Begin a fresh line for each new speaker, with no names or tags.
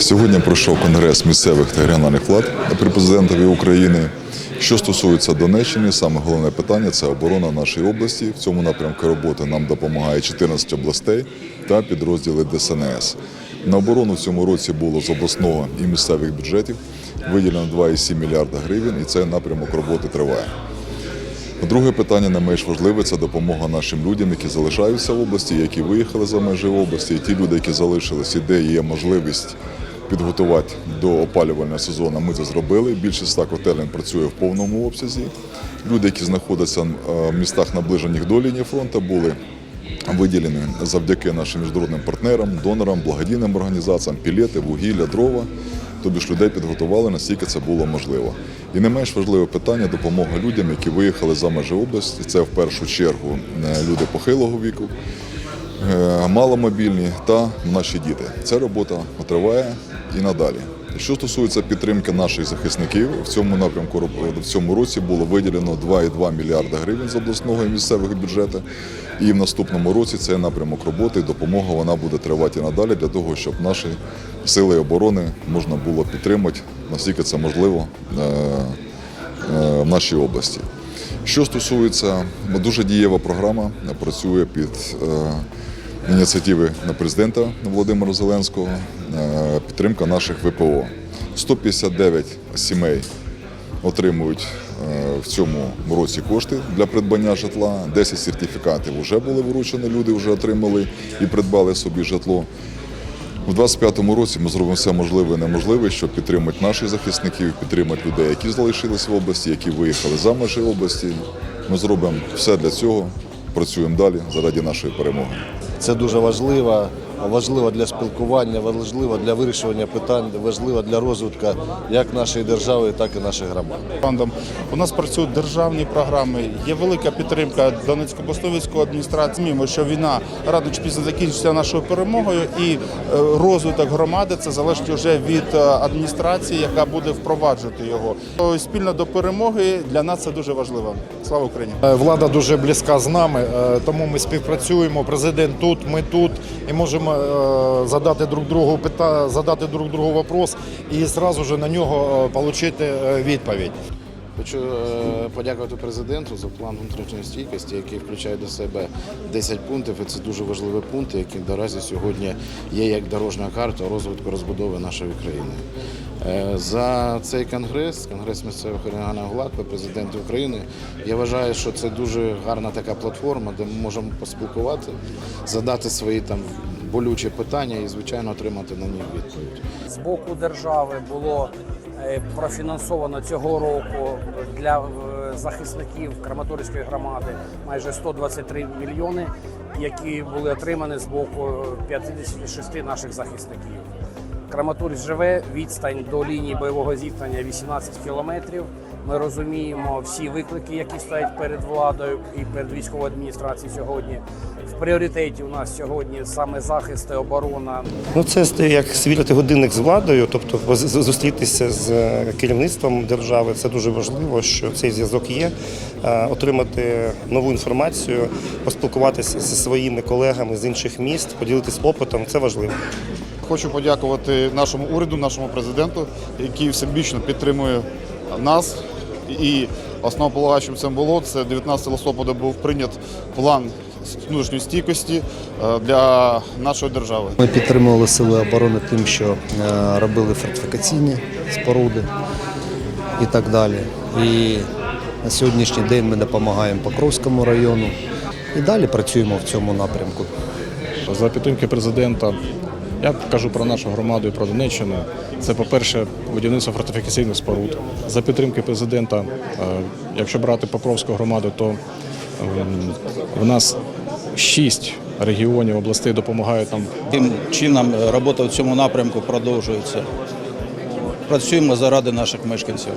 Сьогодні пройшов конгрес місцевих та регіональних влад при президентові України. Що стосується Донеччини, саме головне питання це оборона нашої області. В цьому напрямку роботи нам допомагає 14 областей та підрозділи ДСНС. На оборону в цьому році було з обласного і місцевих бюджетів виділено 2,7 мільярда гривень, і цей напрямок роботи триває. Друге питання не менш важливе це допомога нашим людям, які залишаються в області, які виїхали за межі області, і ті люди, які залишились, і де є можливість підготувати до опалювального сезону. Ми це зробили. Більше ста котелень працює в повному обсязі. Люди, які знаходяться е, в містах наближених до лінії фронту, були виділені завдяки нашим міжнародним партнерам, донорам, благодійним організаціям, пілети, вугілля, дрова. Тобі ж людей підготували наскільки це було можливо. І не менш важливе питання допомога людям, які виїхали за межі області. Це в першу чергу е, люди похилого віку, е, маломобільні та наші діти. Ця робота триває і надалі. Що стосується підтримки наших захисників, в цьому напрямку в цьому році було виділено 2,2 мільярда гривень з обласного і місцевих бюджетів. І в наступному році цей напрямок роботи допомога вона буде тривати і надалі для того, щоб наші сили оборони можна було підтримати наскільки це можливо е, е, в нашій області. Що стосується дуже дієва програма, працює під ініціативи президента Володимира Зеленського, е, підтримка наших ВПО. 159 сімей отримують е, в цьому році кошти для придбання житла. 10 сертифікатів вже були вручені, люди вже отримали і придбали собі житло. У 25-му році ми зробимо все можливе і неможливе, щоб підтримати наших захисників, підтримати людей, які залишились в області, які виїхали за межі області. Ми зробимо все для цього, працюємо далі заради нашої перемоги.
Це дуже важливо, важливо для спілкування, важливо для вирішування питань, важливо для розвитку як нашої держави, так і наших громад.
фондом. У нас працюють державні програми. Є велика підтримка Донецько-обласної військової адміністрації. Мімо, що війна рано чи пізно закінчиться нашою перемогою, і е, розвиток громади це залежить вже від е, адміністрації, яка буде впроваджувати його. Спільно до перемоги для нас це дуже важливо. Слава Україні!
Е, Влада дуже близька з нами, тому ми співпрацюємо. Президент тут, ми тут і можемо е, задати друг другу пита, задати друг другу вопрос і зразу ж на нього е, отримати відповідь.
Хочу е, подякувати президенту за план внутрішньої стійкості, який включає до себе 10 пунктів. І це дуже важливі пункти, які наразі сьогодні є як дорожня карта розвитку розбудови нашої країни. Е, За цей конгрес, конгрес місцевих регіональних влад та президента України, я вважаю, що це дуже гарна така платформа, де ми можемо поспілкувати, задати свої там болючі питання і, звичайно, отримати на них відповідь.
з боку держави було е, профінансовано цього року для е, захисників Краматорської громади майже 123 мільйони, які були отримані з боку 56 наших захисників. Краматорськ живе, відстань до лінії бойового зіткнення 18 кілометрів. Ми розуміємо всі виклики, які стоять перед владою і перед військовою адміністрацією сьогодні. В пріоритеті у нас сьогодні саме захист і оборона
Ну, це як свірити годинник з владою, тобто зустрітися з е, керівництвом держави. Це дуже важливо, що цей зв'язок є. Е, Отримати нову інформацію, поспілкуватися зі своїми колегами з інших міст, поділитися опитом. Це важливо.
Хочу подякувати нашому уряду, нашому президенту, який всебічно підтримує нас. І основополагаючим цим було це 19 листопада був прийнят план внутрішньої стійкості е, для нашої держави.
Ми підтримували сили оборони тим, що е, робили фортифікаційні споруди і так далі. І на сьогоднішній день ми допомагаємо Покровському району і далі працюємо в цьому напрямку.
За підтримки президента, я кажу про нашу громаду і про Донеччину. Це, по-перше, будівництво фортифікаційних споруд. За підтримки президента, е, якщо брати Покровську громаду, то ем, в нас шість регіонів областей допомагають нам
Тим чином е, робота в цьому напрямку продовжується. Працюємо заради наших мешканців.